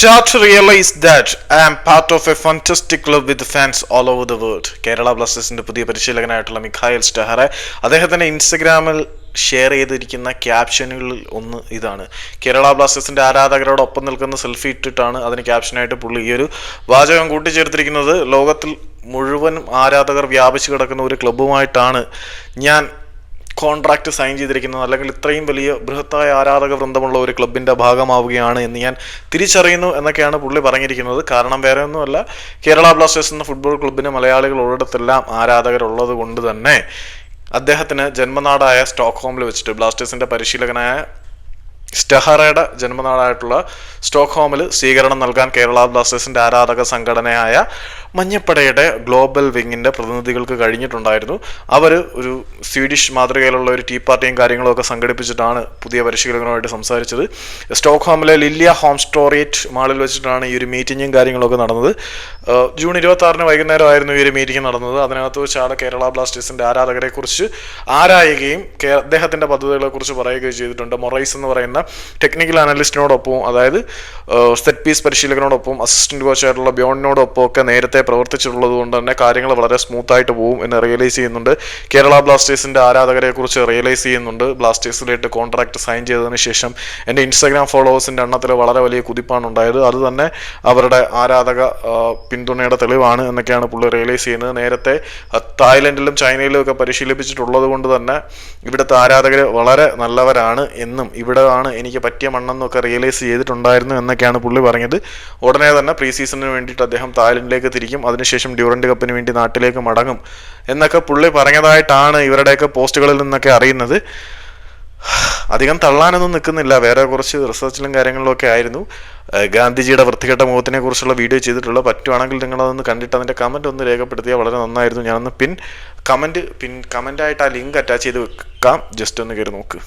start to realize that I am part of a fantastic club with fans all over the world. Kerala ബ്ലാസ്റ്റേഴ്സിന്റെ പുതിയ പരിശീലകനായിട്ടുള്ള മിഖായൽ സ്റ്റഹറെ അദ്ദേഹത്തിന്റെ ഇൻസ്റ്റഗ്രാമിൽ share ചെയ്തിരിക്കുന്ന ക്യാപ്ഷനുകളിൽ ഒന്ന് ഇതാണ് കേരള ബ്ലാസ്റ്റേഴ്സിന്റെ ആരാധകരോടൊപ്പം നിൽക്കുന്ന സെൽഫി ഇട്ടിട്ടാണ് അതിന് ക്യാപ്ഷനായിട്ട് പുള്ളി ഈ ഒരു വാചകം കൂട്ടിച്ചേർത്തിരിക്കുന്നത് ലോകത്തിൽ മുഴുവൻ ആരാധകർ വ്യാപിച്ചു കിടക്കുന്ന ഒരു ക്ലബ്ബുമായിട്ടാണ് ഞാൻ കോൺട്രാക്റ്റ് സൈൻ ചെയ്തിരിക്കുന്നത്. അല്ലെങ്കിൽ ഇത്രയും വലിയ ബൃഹത്തായ ആരാധക വൃന്ദമുള്ള ഒരു ക്ലബിന്റെ ഭാഗമാവുകയാണ് എന്ന് ഞാൻ തിരിച്ചറിയുന്നു എന്നൊക്കെയാണ് പുള്ളി പറഞ്ഞിരിക്കുന്നത്. കാരണം വേറെ ഒന്നുമല്ല കേരള ബ്ലാസ്റ്റേഴ്സ് എന്ന ഫുട്ബോൾ ക്ലബിന് മലയാളികൾ ഉള്ളിടത്തെല്ലാം ആരാധകരുള്ളത് കൊണ്ട് തന്നെ അദ്ദേഹത്തിന് ജന്മനാടായ സ്റ്റോക്ക്ഹോമിൽ വെച്ചിട്ട് ബ്ലാസ്റ്റേഴ്സിന്റെ പരിശീലകനായ സ്റ്റെഹറയുടെ ജന്മനാടായിട്ടുള്ള സ്റ്റോക്ക്ഹോമിൽ സ്വീകരണം നൽകാൻ കേരള ബ്ലാസ്റ്റേഴ്സിന്റെ ആരാധക സംഘടനയായ മഞ്ഞപ്പടയുടെ ഗ്ലോബൽ വിങ്ങിന്റെ പ്രതിനിധികൾക്ക് കഴിഞ്ഞിട്ടുണ്ടായിരുന്നു. അവർ ഒരു സ്വീഡിഷ് മാതൃകയിലുള്ള ഒരു ടീ പാർട്ടിയും കാര്യങ്ങളും ഒക്കെ സംഘടിപ്പിച്ചിട്ടാണ് പുതിയ പരിശീലകനുമായിട്ട് സംസാരിച്ചത്. സ്റ്റോക്ക്ഹോമിലെ ലില്ലിയ ഹോം സ്റ്റോറിയേറ്റ് മാളിൽ വെച്ചിട്ടാണ് ഈ ഒരു മീറ്റിങ്ങും കാര്യങ്ങളൊക്കെ നടന്നത്. ജൂൺ ഇരുപത്തി ആറിന് വൈകുന്നേരമായിരുന്നു ഈ ഒരു മീറ്റിംഗ് നടന്നത്. അതിനകത്ത് വെച്ചാണ് കേരള ബ്ലാസ്റ്റേഴ്സിന്റെ ആരാധകരെക്കുറിച്ച് ആരായുകയും കേ- അദ്ദേഹത്തിന്റെ പദ്ധതികളെ കുറിച്ച് പറയുകയും ചെയ്തിട്ടുണ്ട്. മൊറൈസ് എന്ന് പറയുന്ന ടെക്നിക്കൽ അനലിസ്റ്റിനോടൊപ്പം അതായത് സെറ്റ് പീസ് പരിശീലകനോടൊപ്പം അസിസ്റ്റന്റ് കോച്ചായിട്ടുള്ള ബിയോണിനോടൊപ്പം ഒക്കെ നേരത്തെ പ്രവർത്തിച്ചിട്ടുള്ളത് കൊണ്ട് തന്നെ കാര്യങ്ങൾ വളരെ സ്മൂത്ത് ആയിട്ട് പോകും എന്ന് റിയലൈസ് ചെയ്യുന്നുണ്ട്. കേരള ബ്ലാസ്റ്റേഴ്സിന്റെ ആരാധകരെ കുറിച്ച് റിയലൈസ് ചെയ്യുന്നുണ്ട്. ബ്ലാസ്റ്റേഴ്സിലായിട്ട് കോൺട്രാക്ട് സൈൻ ചെയ്തതിന് ശേഷം എന്റെ ഇൻസ്റ്റാഗ്രാം ഫോളോവേഴ്സിന്റെ എണ്ണത്തിൽ വളരെ വലിയ കുതിപ്പാണ് ഉണ്ടായത്. അത് തന്നെ അവരുടെ ആരാധക പിന്തുണയുടെ തെളിവാണ് എന്നൊക്കെയാണ് പുള്ളി റിയലൈസ് ചെയ്യുന്നത്. നേരത്തെ തായ്ലൻഡിലും ചൈനയിലും ഒക്കെ പരിശീലിപ്പിച്ചിട്ടുള്ളത് കൊണ്ട് തന്നെ ഇവിടുത്തെ ആരാധകർ വളരെ നല്ലവരാണ് എന്നും ഇവിടെ ആണ് എനിക്ക് പറ്റിയ മണ്ണെന്നൊക്കെ റിയലൈസ് ചെയ്തിട്ടുണ്ടായിരുന്നു എന്നൊക്കെയാണ് പുള്ളി പറഞ്ഞത്. ഉടനെ തന്നെ പ്രീ സീസണിന് വേണ്ടിയിട്ട് അദ്ദേഹം തായ്ലൻഡിലേക്ക് തിരിക്കും അതിനുശേഷം ഡ്യൂറൻഡ് കപ്പിന് വേണ്ടി നാട്ടിലേക്ക് മടങ്ങും. എന്നൊക്കെ പുള്ളി പറഞ്ഞതായിട്ടാണ് ഇവരുടെയൊക്കെ പോസ്റ്റുകളിൽ നിന്നൊക്കെ അറിയുന്നത്. അധികം തള്ളാനൊന്നും നിൽക്കുന്നില്ല. വേറെ കുറച്ച് റിസർച്ചിലും കാര്യങ്ങളിലും ഒക്കെ ആയിരുന്നു. ഗാന്ധിജിയുടെ വൃത്തികെട്ട മുഖത്തിനെ കുറിച്ചുള്ള വീഡിയോ ചെയ്തിട്ടുള്ള പറ്റുവാണെങ്കിൽ നിങ്ങളതൊന്ന് കണ്ടിട്ട് അതിന്റെ കമന്റ് ഒന്ന് രേഖപ്പെടുത്തിയാൽ വളരെ നന്നായിരുന്നു. ഞാനൊന്ന് പിൻ കമന്റ് പിൻ കമന്റായിട്ട് ആ ലിങ്ക് അറ്റാച്ച് ചെയ്ത് വെക്കാം. ജസ്റ്റ് ഒന്ന് കയറി നോക്ക്.